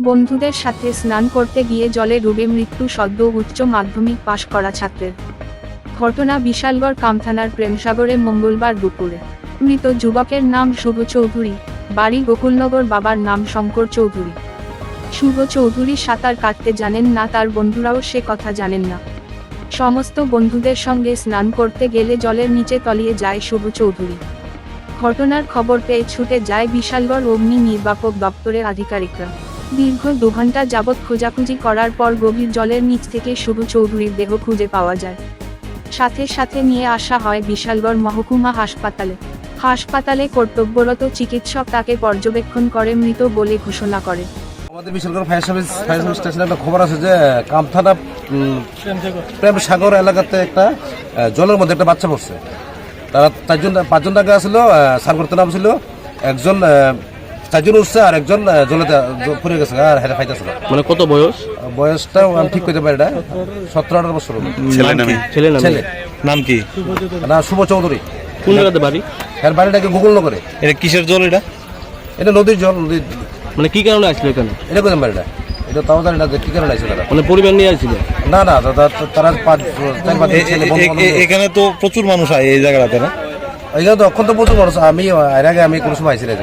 বন্ধুদের সাথে স্নান করতে গিয়ে জলে ডুবে মৃত্যু সদ্য উচ্চ মাধ্যমিক পাশ করা ছাত্রের। ঘটনা বিশালগড় কামথানার প্রেমসাগরে মঙ্গলবার দুপুরে। মৃত যুবকের নাম শুভ চৌধুরী, বাড়ি গোকুলনগর বাবার নাম শঙ্কর চৌধুরী। শুভ চৌধুরী সাঁতার কাটতে জানেন না, তার বন্ধুরাও সে কথা জানেন না। সমস্ত বন্ধুদের সঙ্গে স্নান করতে গেলে জলের নিচে তলিয়ে যায় শুভ চৌধুরী। ঘটনার খবর পেয়ে ছুটে যায় বিশালগড় অগ্নি নির্বাপক দপ্তরের আধিকারিকরা। দীর্ঘ দু ঘণ্টা যাবৎ খোঁজাখুঁজি করার পর গভীর জলের নিচ থেকে শুভ চৌধুরীর দেহ খুঁজে পাওয়া যায়। সাথে সাথে নিয়ে আসা হয় বিশালগড় মহকুমা হাসপাতালে। হাসপাতালে কর্তব্যরত চিকিৎসক তাকে পর্যবেক্ষণ করে মৃত বলে ঘোষণা করে। আমাদের Bishalgarh fire service fire service স্টেশনে একটা খবর আছে যে, কামথানা প্রেম সাগর এলাকাতে একটা জলের মধ্যে একটা বাচ্চা পড়ছে। তারা চারজন পাঁচজন টাকা আসছিল সার করতে নাম ছিল। একজন চারজন উঠছে আর একজন জলেতে পড়ে গেছে আর হেরে খাইতেছিল মানে কত বয়স? বয়সটা আমি ঠিক করতে পারি না সতেরো আঠারো বছর ছেলে নামে ছেলে না ছেলে। নাম কি? না শুভ চৌধুরী। কোন জায়গাতে বাড়ি? এর বাড়িটাকে গুগল নগরে। এটা কিসের জল এটা? এটা নদীর জল নদীর মানে কি কারণে আসলো এখানে? এটা কোথায় বাড়িটা এটা তাও জানি না যে কি কারণে তারা। মানে পরিবার নিয়ে আসছিল না না তারা- তারা পাঁচ চার পাঁচ এখানে তো প্রচুর মানুষ হয় এই জায়গাটাতে না? এগুলো তো অক্ষন্ত প্রচুর মানুষ আমি এর আগে আমি কোনো সময় আইসি না